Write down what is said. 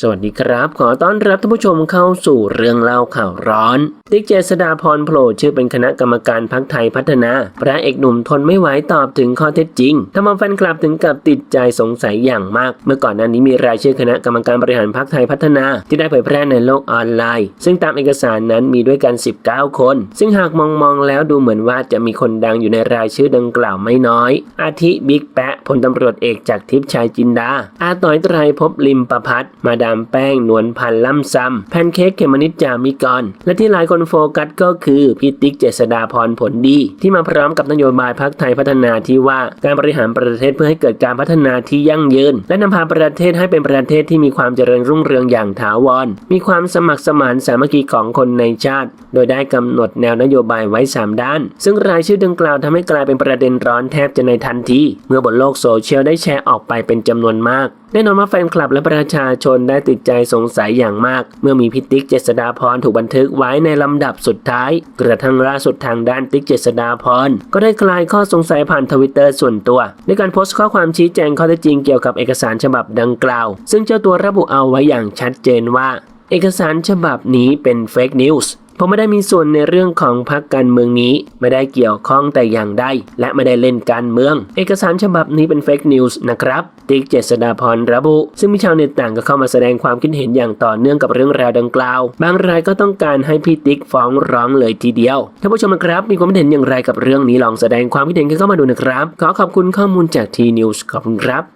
สวัสดีครับ ขอต้อนรับท่านผู้ชมเข้าสู่เรื่องเล่าข่าวร้อน ติ๊กเจษดาพรโผล่ชื่อเป็นคณะกรรมการพักไทยพัฒนา พระเอกหนุ่มทนไม่ไหวตอบถึงข้อเท็จจริงทำเอาแฟนคลับถึงกับติดใจสงสัยอย่างมาก เมื่อก่อนหน้านี้มีรายชื่อคณะกรรมการบริหารพักไทยพัฒนา ที่ได้เผยแพร่ในโลกออนไลน์ ซึ่งตามเอกสารนั้นมีด้วยกัน 19 คน ซึ่งหากมองมองแล้วดูเหมือนว่าจะมีคนดังอยู่ในรายชื่อดังกล่าวไม่น้อย อาทิบิ๊กแปะพลตำรวจเอกจากทิพย์ชัยจินดาอาต้อยไตรภพลิมประพัฒมาดามแป้งนวลพันธ์ล่ำซ้ำแพนเค้กเขมนิดจามิกร และที่หลายคนโฟกัสก็คือพี่ติ๊กเจษดาพรผลดี ที่มาพร้อมกับนโยบายพักไทยพัฒนาที่ว่าการบริหารประเทศเพื่อให้เกิดการพัฒนาที่ยั่งยืน และนำพาประเทศให้เป็นประเทศที่มีความเจริญรุ่งเรืองอย่างถาวร มีความสมัครสมานสามัคคีของคนในชาติ โดยได้กำหนดแนวนโยบายไว้ 3 ด้าน ซึ่งรายชื่อดังกล่าวทำให้กลายเป็นประเด็นร้อนแทบจะในทันทีเมื่อบนโลกโซเชียลได้แชร์ออกไปเป็นจำนวนมาก แน่นอนว่าแฟนคลับและประชาชนได้ติดใจสงสัยอย่างมาก เมื่อมีพิติกเจษดาพรถูกบันทึกไว้ในลำดับสุดท้าย กระทั่งล่าสุดทางด้านติ๊กเจษดาพรก็ได้คลายข้อสงสัยผ่านทวิตเตอร์ส่วนตัว ในการโพสต์ข้อความชี้แจงข้อเท็จจริงเกี่ยวกับเอกสารฉบับดังกล่าว ซึ่งเจ้าตัวระบุเอาไว้อย่างชัดเจนว่า เอกสารฉบับนี้เป็นเฟกนิวส์ ผมไม่ได้มีส่วนในเรื่องของพรรคการเมืองนี้ ไม่ได้เกี่ยวข้องแต่อย่างใดและไม่ได้เล่นการเมือง เอกสารฉบับนี้เป็นเฟกนิวส์นะครับติ๊กเจษดาพรระบุ ซึ่งมีชาวเน็ตต่างก็เข้ามาแสดงความคิดเห็นอย่างต่อเนื่องกับเรื่องราวดังกล่าว บางรายก็ต้องการให้พี่ติ๊กฟ้องร้องเลยทีเดียวท่านผู้ชมนะครับ มีความเห็นอย่างไรกับเรื่องนี้ลองแสดงความคิดเห็นกันเข้ามาดูนะครับ ขอขอบคุณข้อมูลจากทีนิวส์ขอบคุณครับ